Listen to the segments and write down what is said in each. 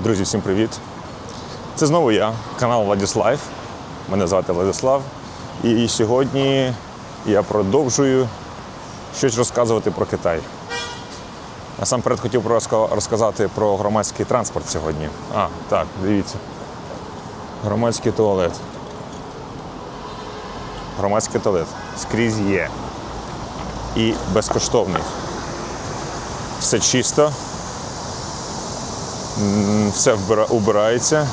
Друзі, всім привіт! Це знову я, канал Владіслав. Мене звати Владислав. І сьогодні я продовжую щось розказувати про Китай. Насамперед хотів розказати про громадський транспорт сьогодні. А, так, дивіться. Громадський туалет. Громадський туалет. Скрізь є. І безкоштовний. Все чисто, все убирається.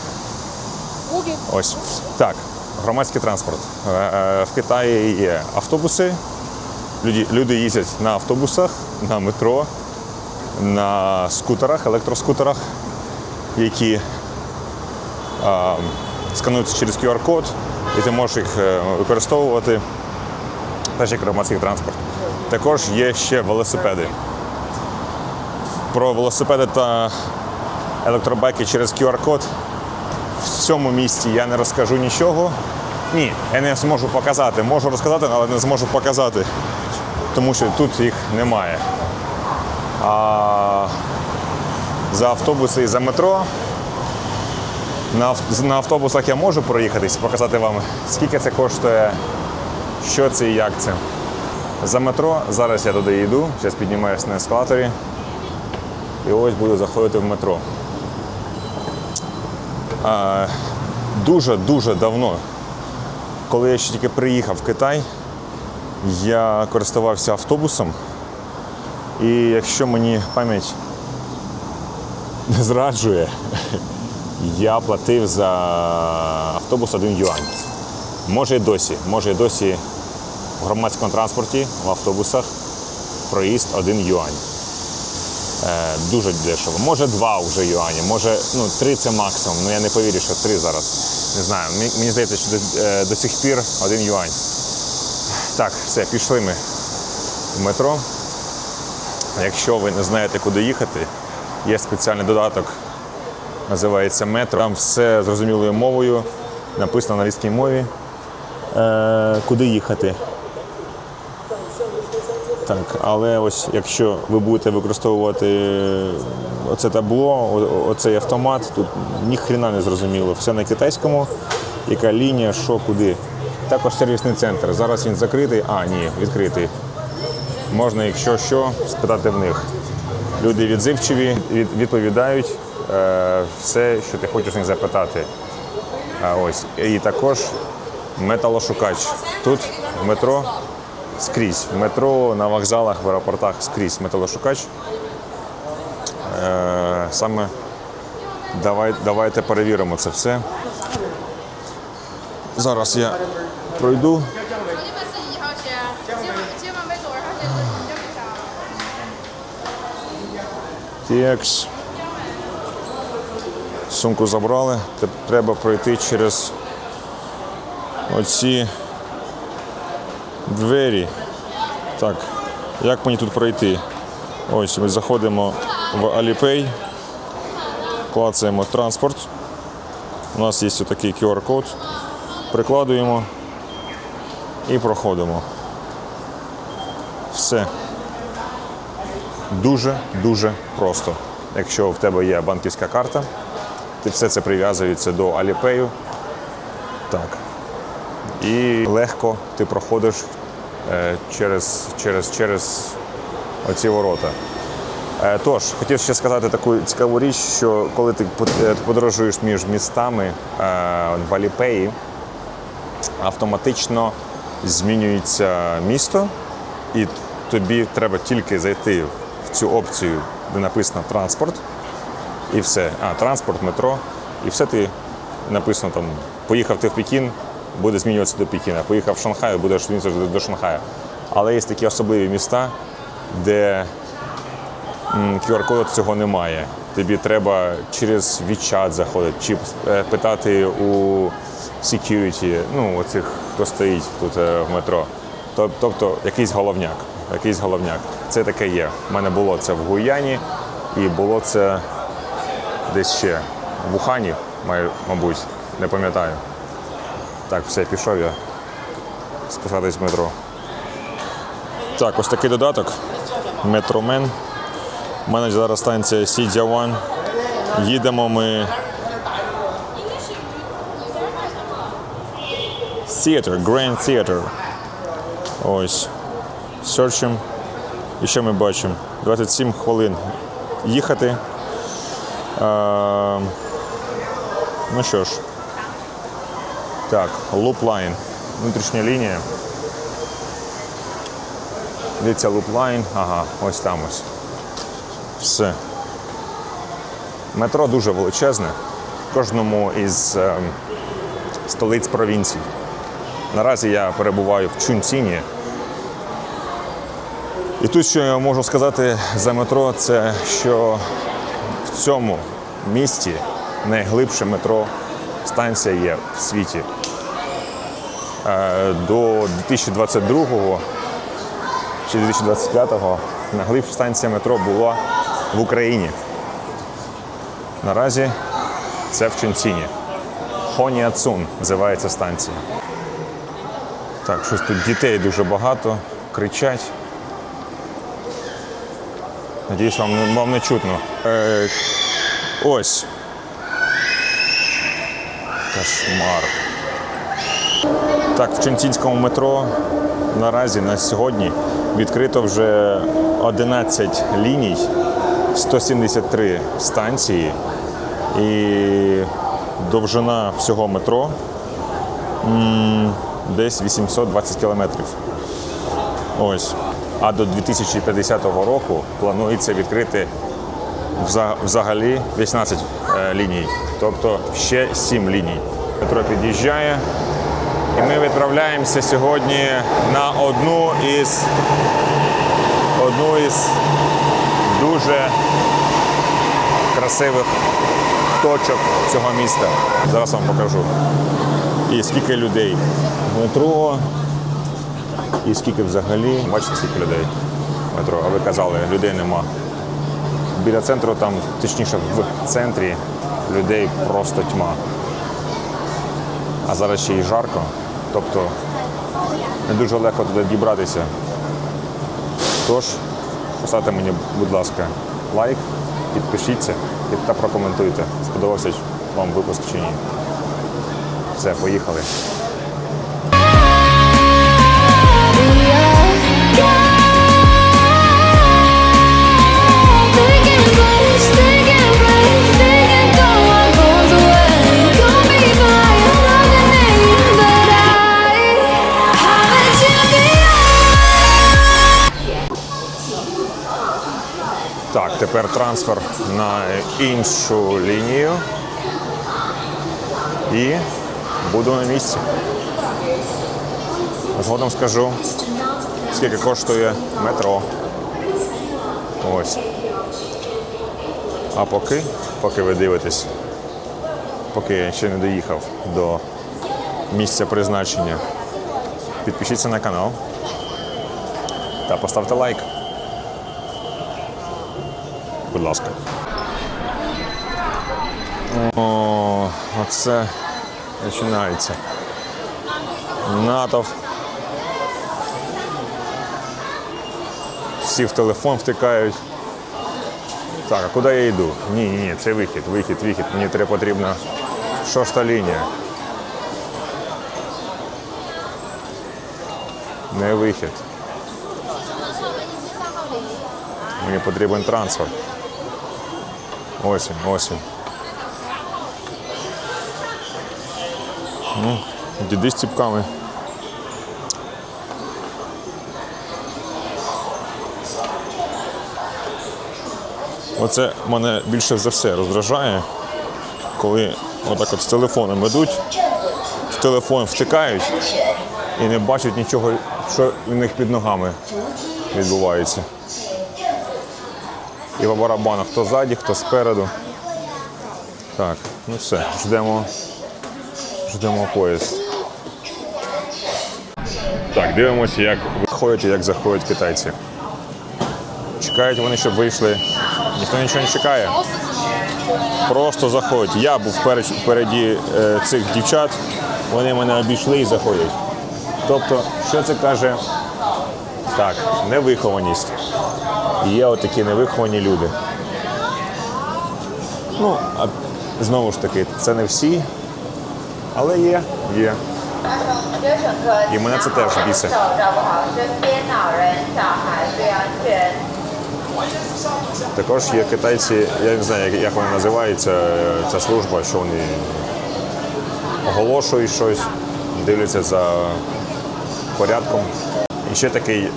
Ось так. Громадський транспорт. Е, е, В Китаї є автобуси. Люди, люди їздять на автобусах, на метро, на скутерах, електроскутерах, які а, скануються через QR-код, і ти можеш їх е, використовувати теж як громадський транспорт. Також є ще велосипеди. Про велосипеди та електробайки через QR-код в цьому місті я не розкажу нічого. Ні, я не зможу показати. Можу розказати, але не зможу показати, тому що тут їх немає. А за автобуси і за метро. На, автобусах я можу проїхатись, показати вам, скільки це коштує, що це і як це. За метро зараз я туди йду, зараз піднімаюся на ескалаторі. І ось буду заходити в метро. Дуже-дуже давно, коли я ще тільки приїхав в Китай, я користувався автобусом. І якщо мені пам'ять не зраджує, я платив за автобус 1 юань. Може і досі, може і досі в громадському транспорті, в автобусах проїзд 1 юань. Е, дуже дешево. Може два вже юані, може ну, три це максимум. Ну я не повірю, що три зараз. Не знаю. Мені, здається, що до, е, до сих пір один юань. Так, все, пішли ми в метро. Якщо ви не знаєте, куди їхати, є спеціальний додаток, називається метро. Там все зрозумілою мовою, написано на англійській мові. Е, куди їхати? Так, але ось якщо ви будете використовувати оце табло, оцей автомат, тут ні хрена не зрозуміло. Все на китайському, яка лінія, що, куди. Також сервісний центр. Зараз він закритий, а ні, відкритий. Можна, якщо що, спитати в них. Люди відзивчиві, відповідають е, все, що ти хочеш них запитати. Ось. І також металошукач. Тут в метро скрізь. В метро, на вокзалах, в аеропортах скрізь металошукач. Е, саме давай, давайте перевіримо це все. Зараз я пройду. TX. Сумку забрали. Треба пройти через оці двері. Так, як мені тут пройти? Ось ми заходимо в Alipay, клацаємо транспорт. У нас є такий QR-код. Прикладуємо і проходимо. Все. Дуже-дуже просто. Якщо в тебе є банківська карта, ти все це прив'язується до Alipay. Так. І легко ти проходиш через, через, через оці ворота. Е, Тож, хотів ще сказати таку цікаву річ, що коли ти е, подорожуєш між містами е, в Alipay, автоматично змінюється місто, і тобі треба тільки зайти в цю опцію, де написано транспорт, і все. А, транспорт, метро, і все ти написано там. Поїхав ти в Пекін, буде змінюватися до Пекіна. Поїхав в Шанхай, буде змінюватися до, Шанхая. Але є такі особливі міста, де QR-коду цього немає. Тобі треба через WeChat заходити, чи е, питати у security, ну, оцих, хто стоїть тут е, в метро. Тобто якийсь головняк. Якийсь головняк. Це таке є. У мене було це в Гуяні і було це десь ще в Ухані, мабуть, не пам'ятаю. Так, все, пішов я спускатись в метро. Так, ось такий додаток. Метромен. У мене зараз станція Сідзяван. Їдемо ми. Theater, Grand Theater. Ось. Searching. І що ми бачимо? 27 хвилин їхати. Е, ну що ж. Так, Line. Внутрішня лінія. Дивіться, Line. Ага, ось там ось. Все. Метро дуже величезне. В кожному із ем, столиць провінцій. Наразі я перебуваю в Чунціні. І тут, що я можу сказати за метро, це що в цьому місті найглибше метро станція є в світі. Е, До 2022 чи 2025-го найглибша станція метро була в Україні. Наразі це в Чунціні. Хоніацун називається станція. Так, щось тут дітей дуже багато, кричать. Надіюсь, вам, вам не чутно. Е, ось. Кошмар. Так, в Чунцінському метро наразі на сьогодні відкрито вже 11 ліній, 173 станції і довжина всього метро десь 820 кілометрів. Ось. А до 2050 року планується відкрити взагалі 18 е, ліній, тобто ще 7 ліній. Метро під'їжджає, і ми відправляємося сьогодні на одну із одну із дуже красивих точок цього міста. Зараз вам покажу. І скільки людей в метро, і скільки взагалі. Бачите, скільки людей в метро. А ви казали, людей нема. Біля центру, там, точніше, в центрі людей просто тьма. А зараз ще й жарко, тобто не дуже легко туди дібратися. Тож, поставте мені, будь ласка, лайк, підпишіться та прокоментуйте, сподобався вам випуск чи ні. Все, поїхали. Тепер трансфер на іншу лінію. І буду на місці. Згодом скажу, скільки коштує метро. Ось. А поки, поки ви дивитесь, поки я ще не доїхав до місця призначення, підпишіться на канал та поставте лайк. Будь ласка. О, оце починається. Натов. Всі в телефон втикають. Так, а куди я йду? Ні, ні, ні, це вихід, вихід, вихід. Мені треба потрібна шоста лінія. Не вихід. Мені потрібен трансфер. Ось він, ось він. Ну, діди з ціпками. Оце мене більше за все роздражає, коли отак от з телефоном йдуть, в телефон втикають і не бачать нічого, що в них під ногами відбувається. І по барабанах хто ззаді, хто спереду. Так, ну все, ждемо, ждемо поїзд. Так, дивимося, як виходять і як заходять китайці. Чекають вони, щоб вийшли. Ніхто нічого не чекає. Просто заходять. Я був вперед- впереді е, цих дівчат, вони мене обійшли і заходять. Тобто, що це каже? Так, невихованість є отакі невиховані люди. Ну, а знову ж таки, це не всі, але є, є. І мене це теж бісить. Також є китайці, я не знаю, як вони називаються, е, ця служба, що вони оголошують щось, дивляться за порядком. І ще такий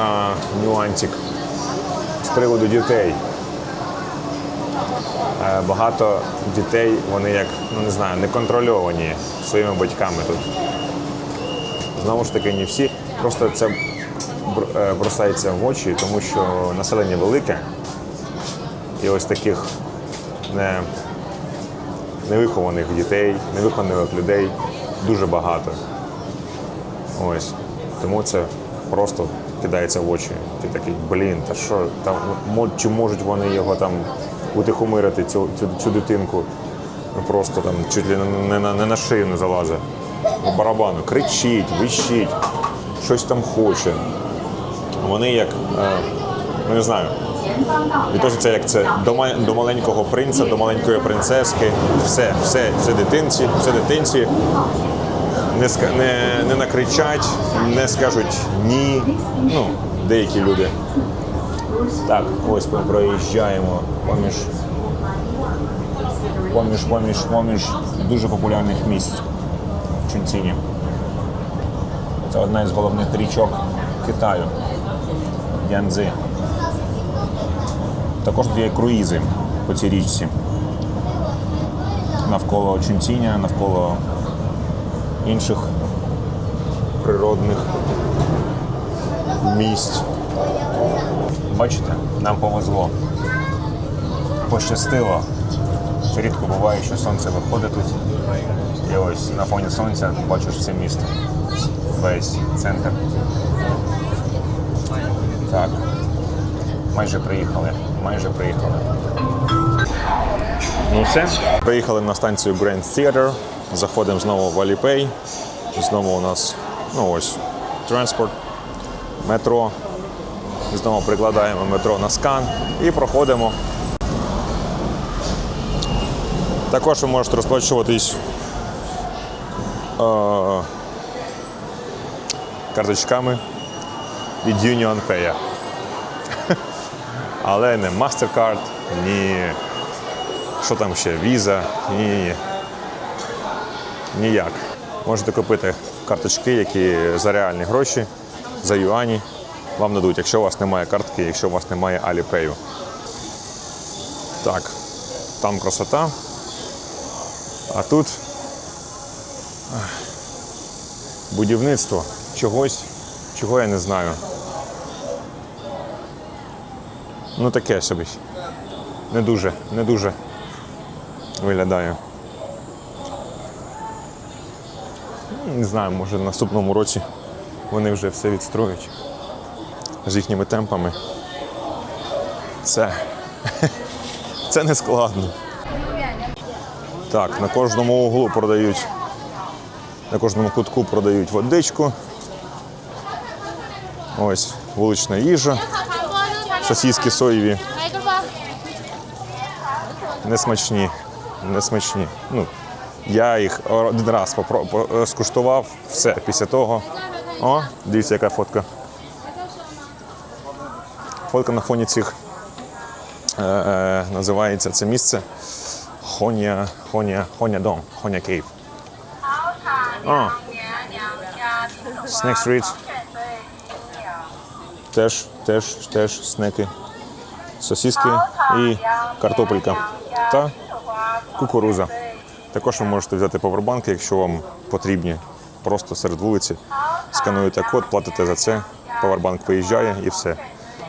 а, нюансик приводу дітей. Е, Багато дітей, вони як, ну не знаю, не контрольовані своїми батьками тут. Знову ж таки, не всі. Просто це е, бросається в очі, тому що населення велике. І ось таких не, невихованих дітей, невихованих людей дуже багато. Ось. Тому це просто кидається в очі. Ти такий, блін, та що там чи можуть вони його там утихомирити, цю, цю, цю дитинку? Ну просто там чуть ли не, на- не на шию не залазить. По барабану. Кричить, вищить, щось там хоче. Вони як, е, ну не знаю, відносяться як це до, до маленького принца, до маленької принцески. Все, все, все дитинці, все дитинці. Не, не, не накричать, не скажуть ні. Ну, деякі люди. Так, ось ми проїжджаємо поміж, поміж, поміж, поміж дуже популярних місць в Чунціні. Це одна із головних річок Китаю. Янцзи. Також тут є круїзи по цій річці. Навколо Чунціня, навколо інших природних місць. Бачите, нам повезло. Пощастило. Рідко буває, що сонце виходить тут. І ось на фоні сонця бачиш все місто. Весь центр. Так. Майже приїхали. Майже приїхали. Ну все. Приїхали на станцію Grand Theater. Заходимо знову в Alipay. Знову у нас ну ось транспорт, метро. Знову прикладаємо метро на скан і проходимо. Також ви можете розплачуватись е, карточками від Union Pay. Але не MasterCard, ні. Що там ще? Visa, ні, ні. Ніяк. Можете купити карточки, які за реальні гроші, за юані вам дадуть, якщо у вас немає картки, якщо у вас немає Alipay. Так, там красота. А тут будівництво чогось, чого я не знаю. Ну таке собі. Не дуже, не дуже виглядає. Ну, Не знаю, може в наступному році вони вже все відстроють з їхніми темпами. Це, це не складно. Так, на кожному углу продають, на кожному кутку продають водичку. Ось вулична їжа, сосиски соєві. Несмачні. Несмачні. Ну, я їх один раз скуштував, все після того. О, дивіться, яка фотка. Фотка на фоні цих е, е, називається це місце Хоня, Хоня, Хоня Дом, Хоня Кейв. Снек Стріт. Теж, теж, теж снеки, сосиски і картопелька та кукуруза. Також ви можете взяти повербанки, якщо вам потрібні. Просто серед вулиці скануєте код, платите за це, повербанк виїжджає і все.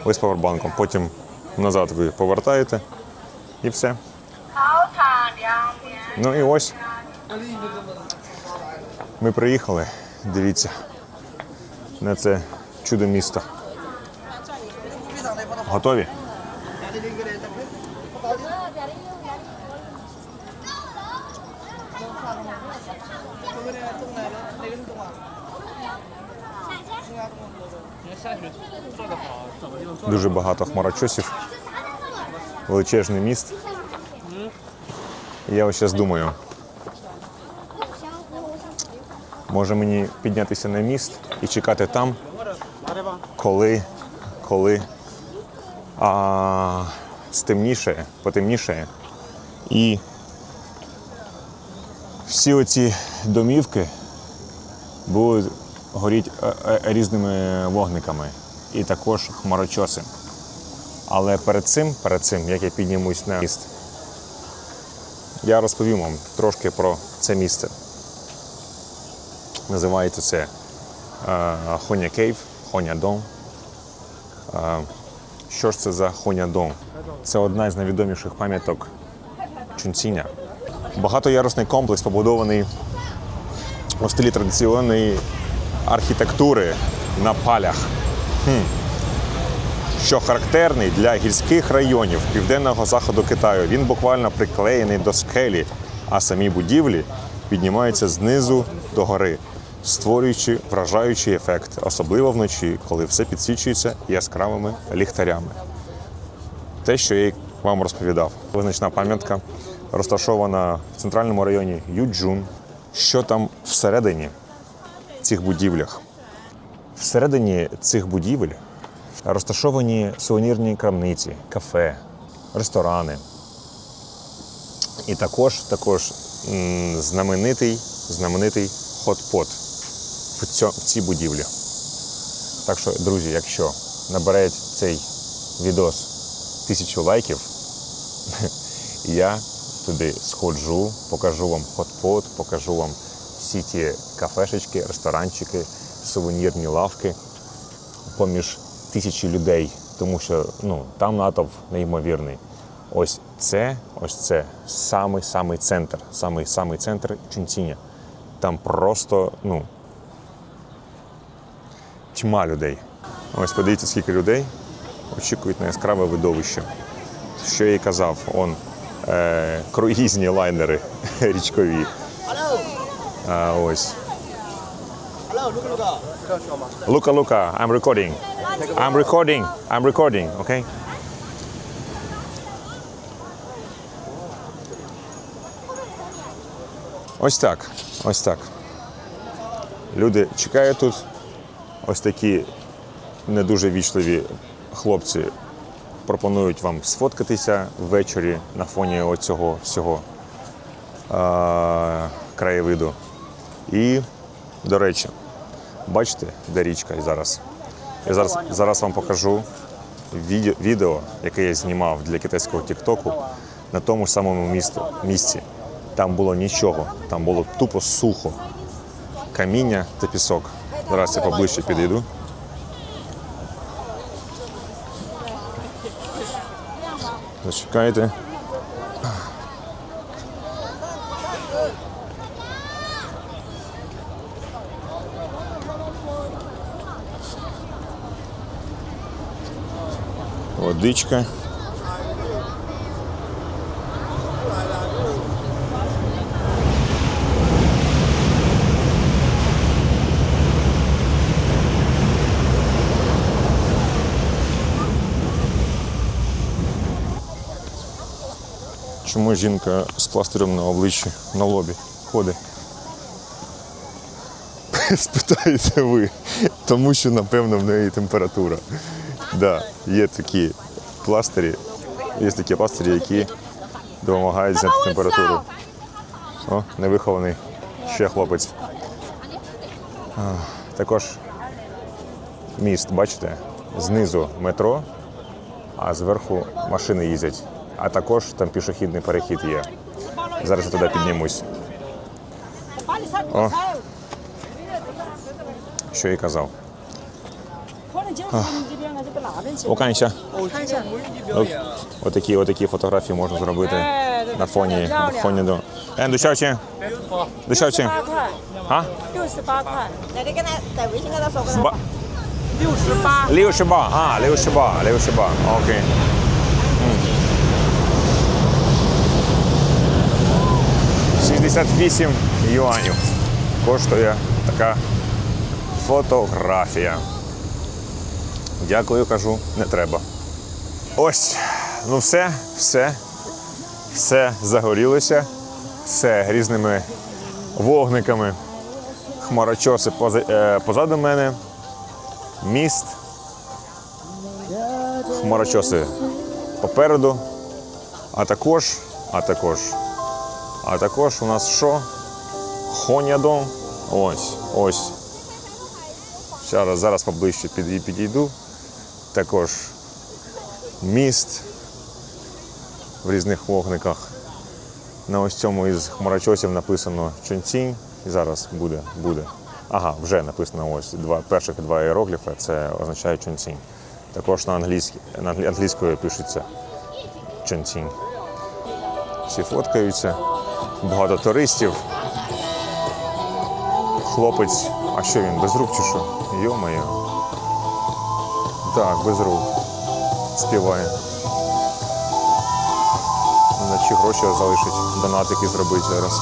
Ви з повербанком. Потім назад ви повертаєте і все. Ну і ось. Ми приїхали. Дивіться. На це чудо місто. Готові? Дуже багато хмарочосів. Величезний міст. Я ось зараз думаю. Може мені піднятися на міст і чекати там, коли, коли а, стемніше, потемніше. І всі оці домівки будуть горіти е, е, різними вогниками. І також хмарочоси. Але перед цим, перед цим, як я піднімусь на міст, я розповім вам трошки про це місце. Називається це е, Хоня Кейв, Хоня Дом. Е, Що ж це за Хоня Дом? Це одна з найвідоміших пам'яток Чунціня. Багатоярусний комплекс побудований у стилі традиційної архітектури на палях що характерний для гірських районів південного заходу Китаю. Він буквально приклеєний до скелі, а самі будівлі піднімаються знизу до гори, створюючи вражаючий ефект, особливо вночі, коли все підсвічується яскравими ліхтарями. Те, що я вам розповідав. Визначна пам'ятка розташована в центральному районі Юджун. Що там всередині цих будівлях? Всередині цих будівель розташовані сувенірні крамниці, кафе, ресторани. І також, також знаменитий, знаменитий хот-пот в, в цій будівлі. Так що, друзі, якщо набере цей відос тисячу лайків, я туди сходжу, покажу вам хот-пот, покажу вам всі ті кафешечки, ресторанчики, сувенірні лавки поміж тисячі людей, тому що ну, там натовп неймовірний. Ось це, ось це самий самий центр, самий самий центр Чунціня. Там просто ну, тьма людей. Ось подивіться, скільки людей очікують на яскраве видовище. Що я і казав, он е, круїзні лайнери річкові. А, ось. Luca, Luca, I'm recording. I'm recording. I'm recording, okay? Ось так. Ось так. Люди чекають тут. Ось такі не дуже вічливі хлопці пропонують вам сфоткатися ввечері на фоні оцього всього е- краєвиду. І, до речі, бачите, де річка зараз? Я зараз, зараз вам покажу відео, яке я знімав для китайського Тіктоку на тому ж самому місту, місці. Там було нічого, там було тупо сухо. Каміння та пісок. Зараз я поближче підійду. Зачекайте. Водичка. Чому жінка з пластирем на обличчі на лобі ходить? Спитаєте ви, тому що, напевно, в неї температура. Да, є такі пластирі, є такі пластирі, які допомагають зняти температуру. О, невихований ще хлопець. Також міст, бачите, знизу метро, а зверху машини їздять. А також там пішохідний перехід є. Зараз я туди піднімусь. О, що я казав. 可能今天这边啊，这个哪边去？ Оканча. Отакі, отакі фотографії можна зробити на фоні, на фоні до. Е, до чавчі. До чавчі. 八块， А? 六十八块，你你跟他在微信跟他说，跟他 Ба... 六十八。 Ліо Шиба. А, Ліо Шиба, Ліо Шиба. Окей. М. 68 юанів коштує така фотографія. Дякую, кажу, не треба. Ось, ну все, все, все загорілося. все різними вогниками. Хмарочоси е, позаду мене. Міст. Хмарочоси попереду. А також, а також, а також у нас що? Хонядон. Ось, ось. Зараз, зараз поближче підійду. Також міст в різних вогниках. На ось цьому із хмарочосів написано Чонцінь. І зараз буде, буде. Ага, вже написано ось два перших два іерогліфи, це означає Чонцінь. Також на англійській, на англійською пишеться Чонцінь. Всі фоткаються, багато туристів. Хлопець, а що він, без рук чи що? Йо-моє. Так, без рук. Співає. Наче гроші залишить, донатики зробити зараз.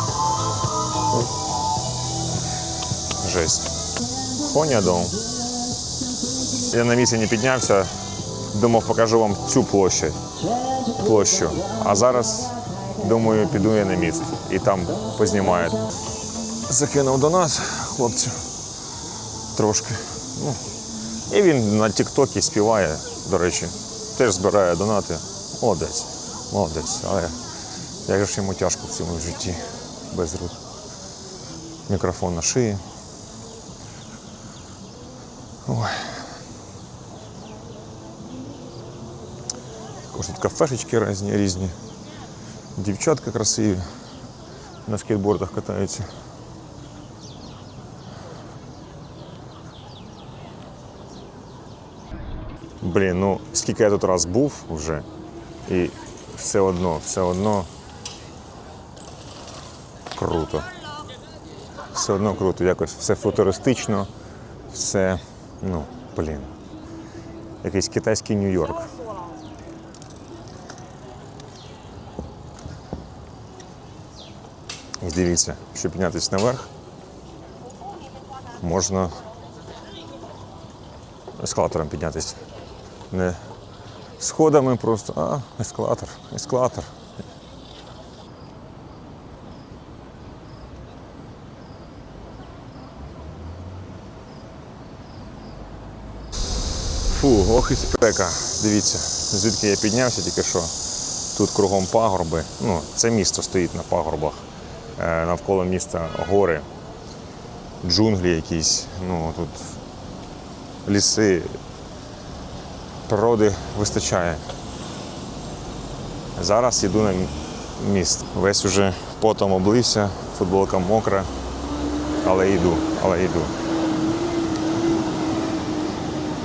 Жесть. Хонядом. Я на місці не піднявся, думав, покажу вам цю площу. площу. А зараз, думаю, піду я на міст і там познімаю. Закинув донат хлопцю. Трошки. Ну, і він на Тіктокі співає, до речі, теж збирає донати. Молодець, молодець. Але як же йому тяжко в цьому житті без рук. Мікрофон на шиї. Ой. Також тут кафешечки різні, різні. Дівчатка красиві. На скейтбордах катаються. Блін, ну скільки я тут раз був вже, і все одно, все одно круто. Все одно круто, якось все футуристично, все, ну, блін. Якийсь китайський Нью-Йорк. І дивіться, щоб піднятися наверх, можна ескалатором піднятися. Не сходами просто, а ескалатор, ескалатор. Фу, ох і спека. Дивіться, звідки я піднявся тільки що. Тут кругом пагорби. Ну, це місто стоїть на пагорбах. Е, навколо міста гори, джунглі якісь. Ну, тут ліси. Природи вистачає. Зараз йду на міст. Весь уже потом облився, футболка мокра, але йду, але йду.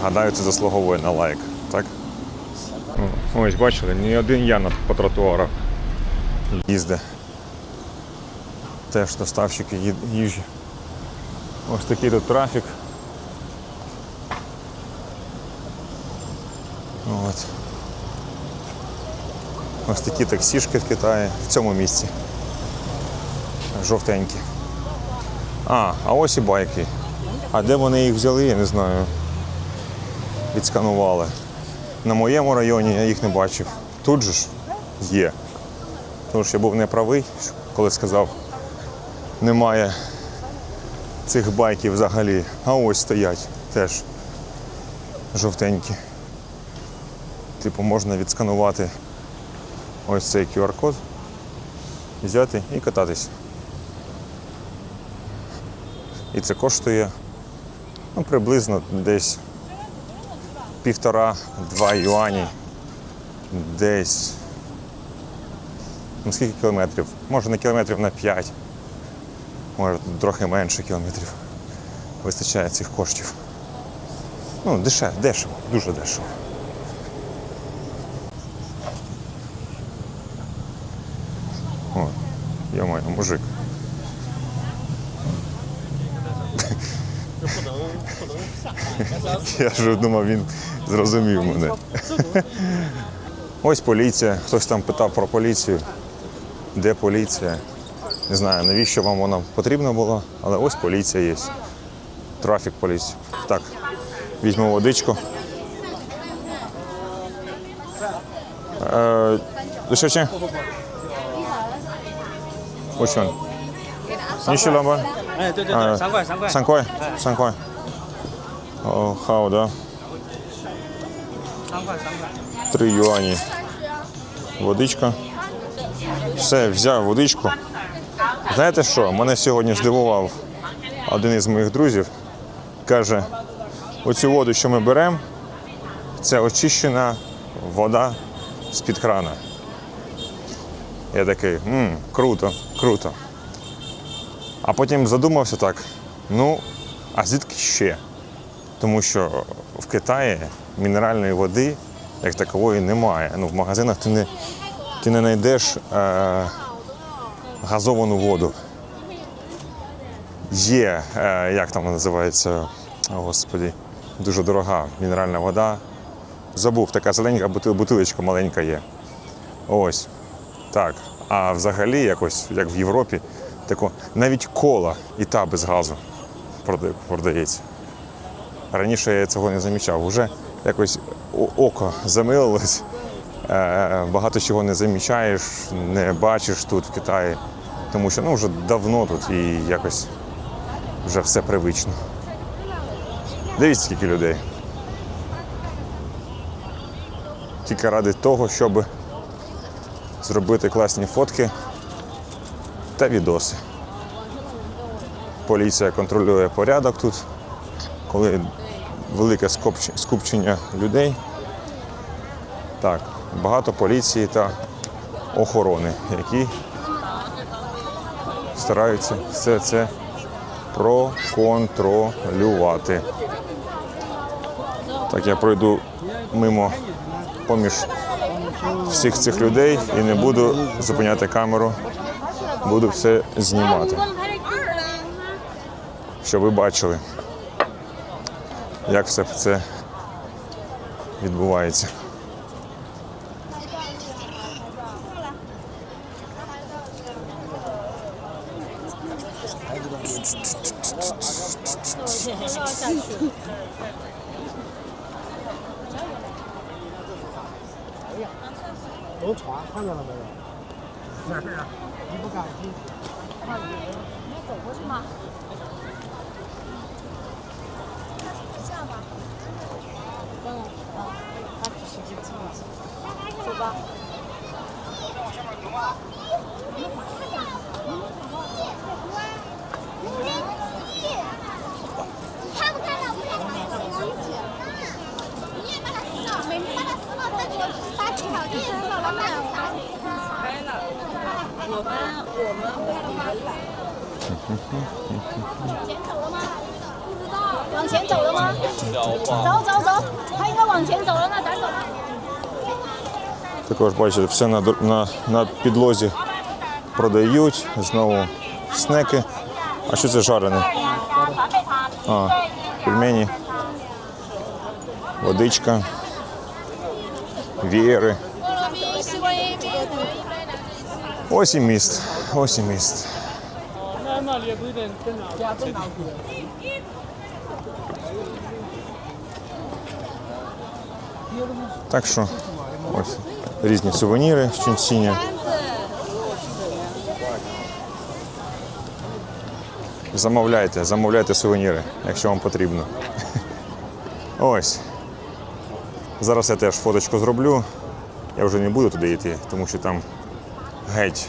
Гадаю, це заслуговує на лайк, так? Ось бачили, ні один я на- по тротуарах їздить. Теж доставщики їжі. Ось такий тут трафік. От. Ось такі таксішки в Китаї в цьому місці. Жовтенькі. А, а ось і байки. А де вони їх взяли, я не знаю. Відсканували. На моєму районі я їх не бачив. Тут же ж є. Тому що я був неправий, коли сказав, немає цих байків взагалі. А ось стоять теж жовтенькі. Типу можна відсканувати ось цей QR-код, взяти і кататись. І це коштує ну, приблизно десь півтора-два юані. Десь. Ну, скільки кілометрів? Може не кілометрів на 5. Може трохи менше кілометрів. Вистачає цих коштів. Ну, дешево, дешево, дуже дешево. О, йо-моє, мужик. Я ж думав, він зрозумів мене. Ось поліція. Хтось там питав про поліцію. Де поліція? Не знаю, навіщо вам вона потрібна була, але ось поліція є. Трафік поліції. Так, візьмемо водичку. Е, Що ще? Which one? 你去了吗？哎，对对啊对，三块三块。三块，三块。哦，好的，三块三块。 три юані. Водичка. Все, взяв водичку. Знаєте що? Мене сьогодні здивував один із моїх друзів. Каже, оцю воду, що ми беремо, це очищена вода з-під крана. Я такий, мм, круто, круто. А потім задумався так: ну, а звідки ще? Тому що в Китаї мінеральної води як такової немає. Ну, в магазинах ти не, ти не знайдеш е, газовану воду. Є, е, як там називається, О, господі, дуже дорога мінеральна вода. Забув, така зеленька бути- бутилочка маленька є. Ось. Так. А взагалі, якось, як в Європі, тако, навіть кола і та без газу продається. Раніше я цього не замічав. Уже якось око замилилось. Е, Багато чого не замічаєш, не бачиш тут в Китаї, тому що ну, вже давно тут і якось вже все привично. Дивіться, скільки людей. Тільки ради того, щоб зробити класні фотки та відоси. Поліція контролює порядок тут, коли велике скупчення людей. Так, багато поліції та охорони, які стараються все це проконтролювати. Так, я пройду мимо поміж всіх цих людей і не буду зупиняти камеру, буду все знімати, щоб ви бачили, як все це відбувається. 往前走了吗？走走走，他应该往前走了，那咱走吧。 Також бачите, все на, дор- на, на підлозі продають. Знову снеки. А що це жарене? А, пельмені, водичка, вієри. Ось і міст. Ось і міст. Jahrbrüder, Так що ось різні сувеніри з Чунсіня. Замовляйте, замовляйте сувеніри, якщо вам потрібно. Ось. Зараз я теж фоточку зроблю. Я вже не буду туди йти, тому що там геть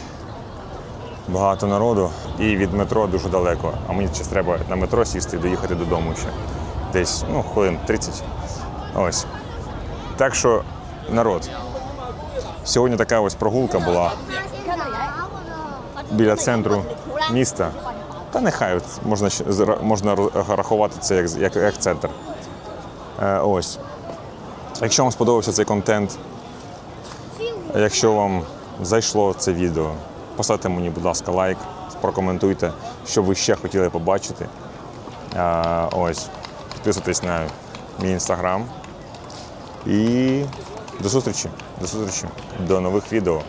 багато народу і від метро дуже далеко. А мені ще треба на метро сісти і доїхати додому ще. Десь ну, хвилин 30. Ось. Так що, народ, сьогодні така ось прогулка була біля центру міста. Та нехай можна, можна рахувати це як, як, як центр. Е, ось. Якщо вам сподобався цей контент, якщо вам зайшло це відео, поставте мені, будь ласка, лайк, прокоментуйте, що ви ще хотіли побачити. Е, ось. Підписуйтесь на мій інстаграм. І до зустрічі. До зустрічі. До нових відео.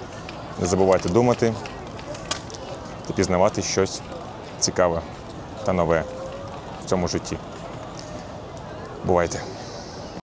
Не забувайте думати та пізнавати щось цікаве та нове в цьому житті. Бувайте!